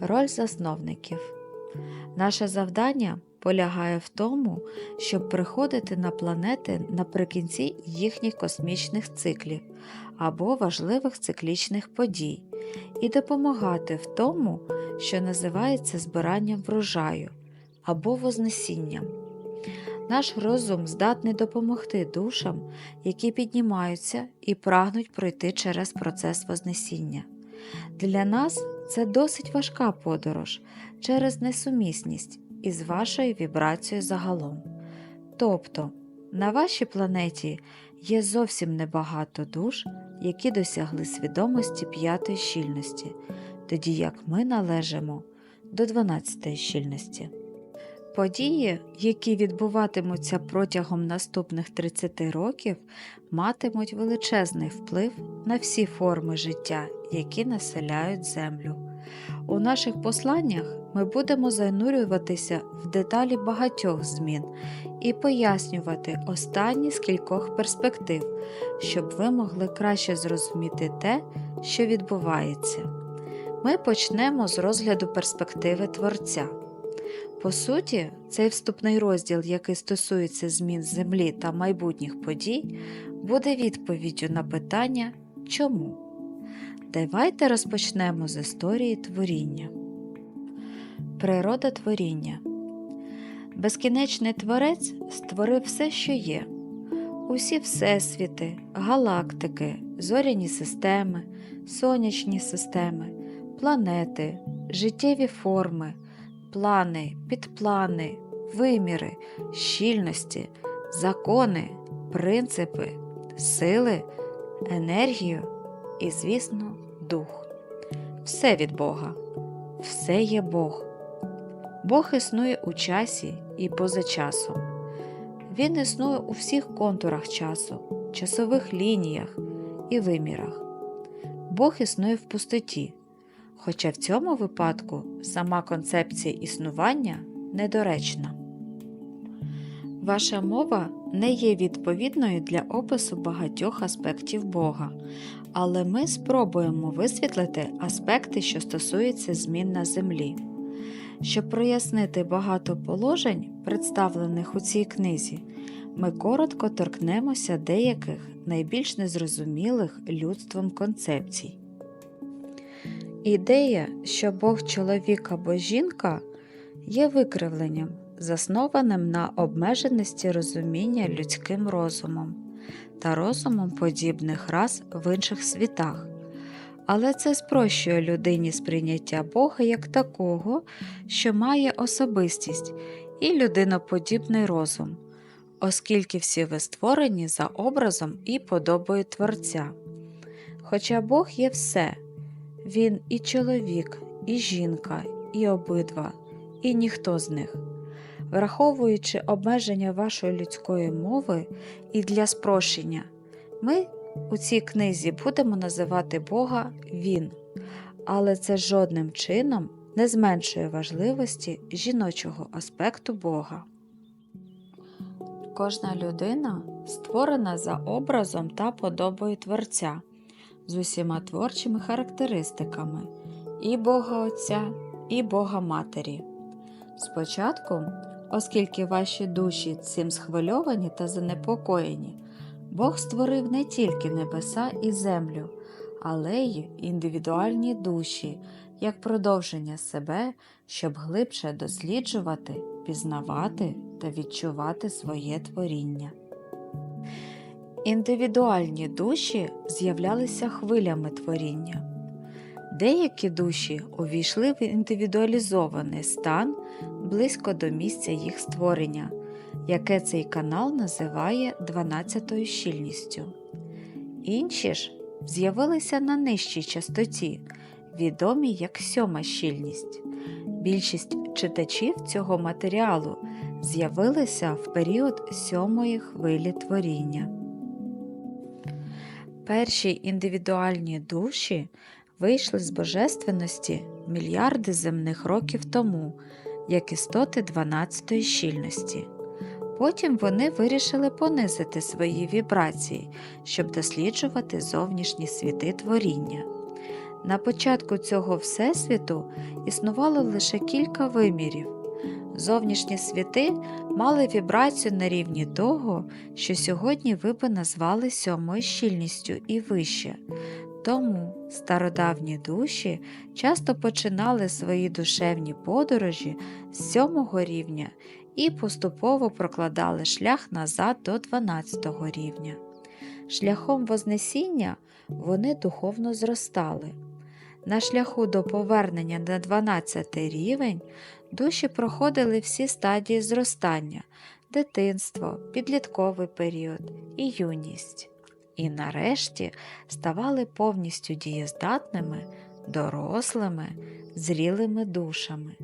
Роль засновників. Наше завдання полягає в тому, щоб приходити на планети наприкінці їхніх космічних циклів або важливих циклічних подій і допомагати в тому, що називається збиранням врожаю або вознесінням. Наш розум здатний допомогти душам, які піднімаються і прагнуть пройти через процес Вознесіння. Для нас це досить важка подорож через несумісність із вашою вібрацією загалом. Тобто, на вашій планеті є зовсім небагато душ, які досягли свідомості п'ятої щільності, тоді як ми належимо до 12 щільності. Події, які відбуватимуться протягом наступних 30 років, матимуть величезний вплив на всі форми життя, які населяють Землю. У наших посланнях ми будемо занурюватися в деталі багатьох змін і пояснювати останні з кількох перспектив, щоб ви могли краще зрозуміти те, що відбувається. Ми почнемо з розгляду перспективи Творця. По суті, цей вступний розділ, який стосується змін Землі та майбутніх подій, буде відповіддю на питання чому. Давайте розпочнемо з історії творіння. Природа творіння. Безкінечний творець створив все, що є. Усі всесвіти, галактики, зоряні системи, сонячні системи, планети, життєві форми, плани, підплани, виміри, щільності, закони, принципи, сили, енергію і, звісно, дух. Все від Бога, все є Бог. Бог існує у часі і поза часом. Він існує у всіх контурах часу, часових лініях і вимірах. Бог існує в пустоті, хоча в цьому випадку сама концепція існування недоречна. Ваша мова не є відповідною для опису багатьох аспектів Бога, але ми спробуємо висвітлити аспекти, що стосуються змін на землі. Щоб прояснити багато положень, представлених у цій книзі, ми коротко торкнемося деяких найбільш незрозумілих людством концепцій. Ідея, що Бог чоловік або жінка є викривленням, заснованим на обмеженості розуміння людським розумом та розумом подібних рас в інших світах. Але це спрощує людині сприйняття Бога як такого, що має особистість і людиноподібний розум, оскільки всі ви створені за образом і подобою Творця. Хоча Бог є все, Він і чоловік, і жінка, і обидва, і ніхто з них. Враховуючи обмеження вашої людської мови і для спрощення, ми у цій книзі будемо називати Бога Він, але це жодним чином не зменшує важливості жіночого аспекту Бога. Кожна людина створена за образом та подобою Творця з усіма творчими характеристиками і Бога Отця, і Бога Матері. Спочатку, оскільки ваші душі цим схвильовані та занепокоєні, Бог створив не тільки небеса і землю, але й індивідуальні душі як продовження себе, щоб глибше досліджувати, пізнавати та відчувати своє творіння. Індивідуальні душі з'являлися хвилями творіння. Деякі душі увійшли в індивідуалізований стан близько до місця їх створення, яке цей канал називає 12 щільністю. Інші ж з'явилися на нижчій частоті, відомій як сьома щільність. Більшість читачів цього матеріалу з'явилися в період сьомої хвилі творіння. Перші індивідуальні душі вийшли з божественності мільярди земних років тому, як істоти 12-ї щільності. Потім вони вирішили понизити свої вібрації, щоб досліджувати зовнішні світи творіння. На початку цього Всесвіту існувало лише кілька вимірів. Зовнішні світи мали вібрацію на рівні того, що сьогодні ви би назвали сьомою щільністю і вище. Тому стародавні душі часто починали свої душевні подорожі з сьомого рівня і поступово прокладали шлях назад до 12 рівня. Шляхом Вознесіння вони духовно зростали. На шляху до повернення на 12 рівень душі проходили всі стадії зростання дитинство, підлітковий період і юність. І нарешті ставали повністю дієздатними, дорослими, зрілими душами.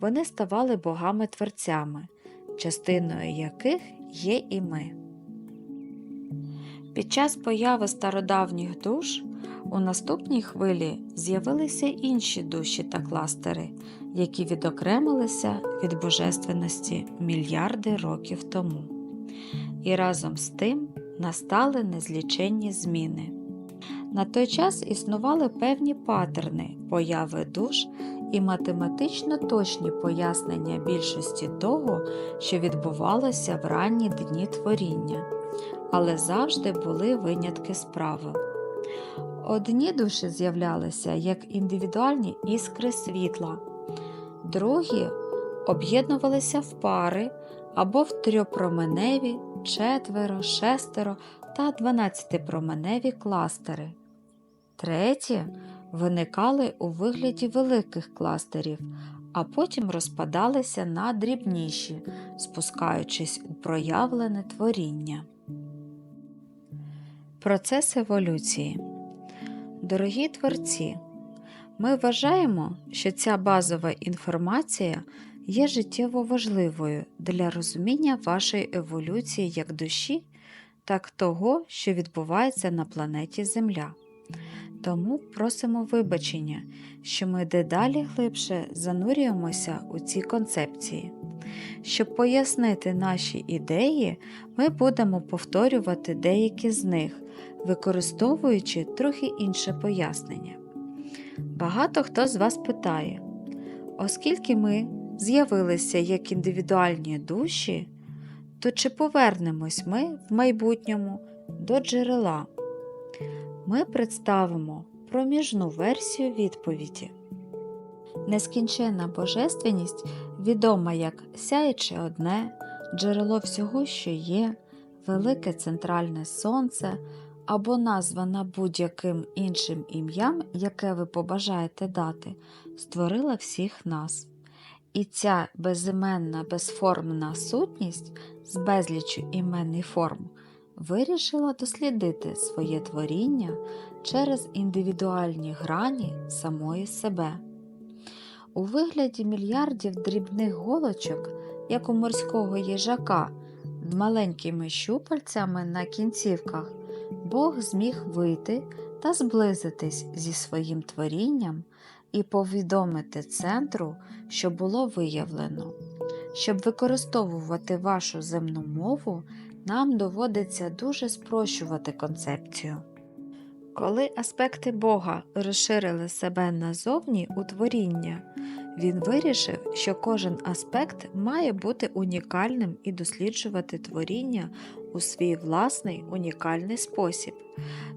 Вони ставали богами-творцями, частиною яких є і ми. Під час появи стародавніх душ у наступній хвилі з'явилися інші душі та кластери, які відокремилися від божественності мільярди років тому. І разом з тим настали незліченні зміни. На той час існували певні патерни появи душ і математично точні пояснення більшості того, що відбувалося в ранні дні творіння, але завжди були винятки з правил. Одні душі з'являлися як індивідуальні іскри світла, другі об'єднувалися в пари або в трьопроменеві, четверо, шестеро та дванадцятипроменеві кластери. Треті виникали у вигляді великих кластерів, а потім розпадалися на дрібніші, спускаючись у проявлене творіння. Процес еволюції. Дорогі творці, ми вважаємо, що ця базова інформація є життєво важливою для розуміння вашої еволюції як душі, так того, що відбувається на планеті Земля. Тому просимо вибачення, що ми дедалі глибше занурюємося у ці концепції. Щоб пояснити наші ідеї, ми будемо повторювати деякі з них, використовуючи трохи інше пояснення. Багато хто з вас питає, оскільки ми з'явилися як індивідуальні душі, то чи повернемось ми в майбутньому до джерела? Ми представимо проміжну версію відповіді. Нескінченна божественність відома як сяюче одне, джерело всього, що є, велике центральне сонце або названа будь-яким іншим ім'ям, яке ви побажаєте дати, створила всіх нас. І ця безіменна безформна сутність з безлічю імен і форм вирішила дослідити своє творіння через індивідуальні грані самої себе. У вигляді мільярдів дрібних голочок, як у морського їжака, з маленькими щупальцями на кінцівках, Бог зміг вийти та зблизитись зі своїм творінням і повідомити центру, що було виявлено. Щоб використовувати вашу земну мову, нам доводиться дуже спрощувати концепцію. Коли аспекти Бога розширили себе назовні у творіння, він вирішив, що кожен аспект має бути унікальним і досліджувати творіння у свій власний унікальний спосіб.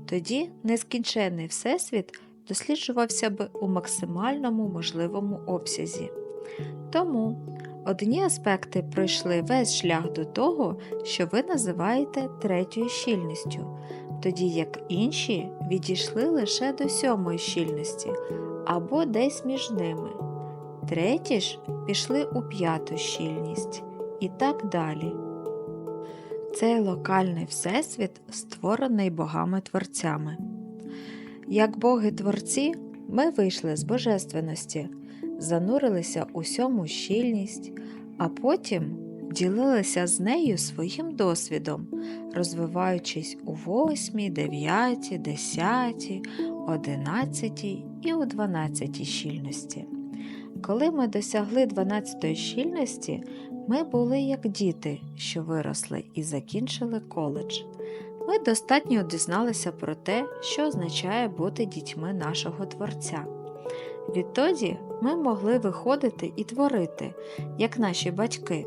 Тоді нескінченний Всесвіт досліджувався б у максимальному можливому обсязі. Тому одні аспекти пройшли весь шлях до того, що ви називаєте третьою щільністю, тоді як інші відійшли лише до сьомої щільності або десь між ними. Треті ж пішли у п'яту щільність і так далі. Цей локальний всесвіт створений богами-творцями. Як боги-творці, ми вийшли з божественності, занурилися у сьому щільність, а потім ділилися з нею своїм досвідом, розвиваючись у восьмій, дев'ятій, десятій, одинадцятій і у дванадцятій щільності. Коли ми досягли 12 щільності, ми були як діти, що виросли і закінчили коледж. Ми достатньо дізналися про те, що означає бути дітьми нашого Творця. Відтоді ми могли виходити і творити, як наші батьки.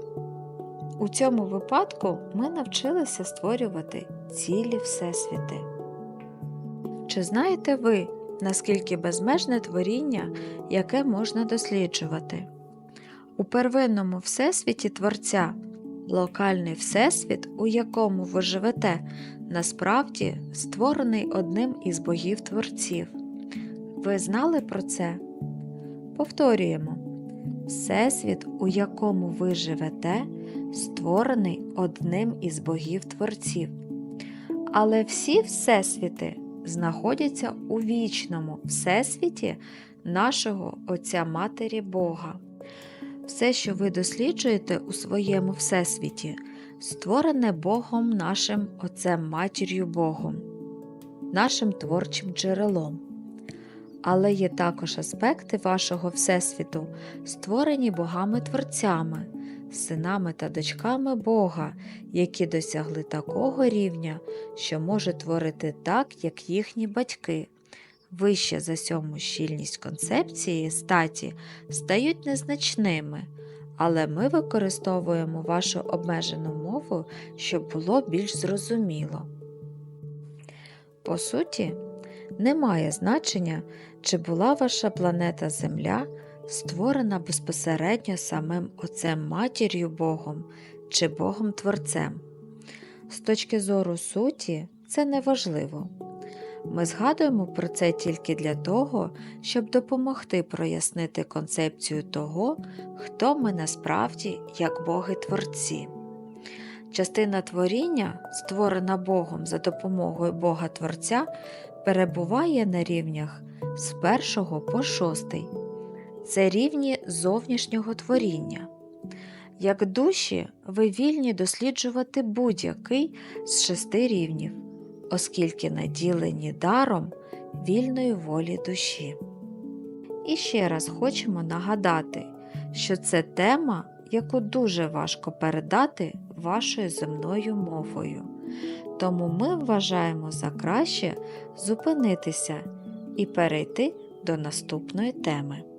У цьому випадку ми навчилися створювати цілі всесвіти. Чи знаєте ви, наскільки безмежне творіння, яке можна досліджувати? У первинному всесвіті Творця локальний всесвіт, у якому ви живете, насправді створений одним із богів творців. Ви знали про це? Повторюємо: Всесвіт, у якому ви живете, створений одним із богів творців. Але всі всесвіти знаходяться у вічному всесвіті нашого Отця Матері Бога. Все, що ви досліджуєте у своєму всесвіті, створене Богом нашим Отцем Матір'ю Богом, нашим творчим джерелом. Але є також аспекти вашого Всесвіту, створені богами-творцями, синами та дочками Бога, які досягли такого рівня, що можуть творити так, як їхні батьки. Вище за сьому щільність концепції статі стають незначними, але ми використовуємо вашу обмежену мову, щоб було більш зрозуміло. По суті, немає значення, чи була ваша планета Земля створена безпосередньо самим Отцем Матір'ю Богом чи Богом Творцем. З точки зору суті, це неважливо. Ми згадуємо про це тільки для того, щоб допомогти прояснити концепцію того, хто ми насправді як боги-творці. Частина творіння, створена Богом за допомогою Бога Творця, перебуває на рівнях з першого по шостий. Це рівні зовнішнього творіння. Як душі, ви вільні досліджувати будь-який з шести рівнів, оскільки наділені даром вільної волі душі. І ще раз хочемо нагадати, що це тема, яку дуже важко передати вашою земною мовою. Тому ми вважаємо за краще зупинитися і перейти до наступної теми.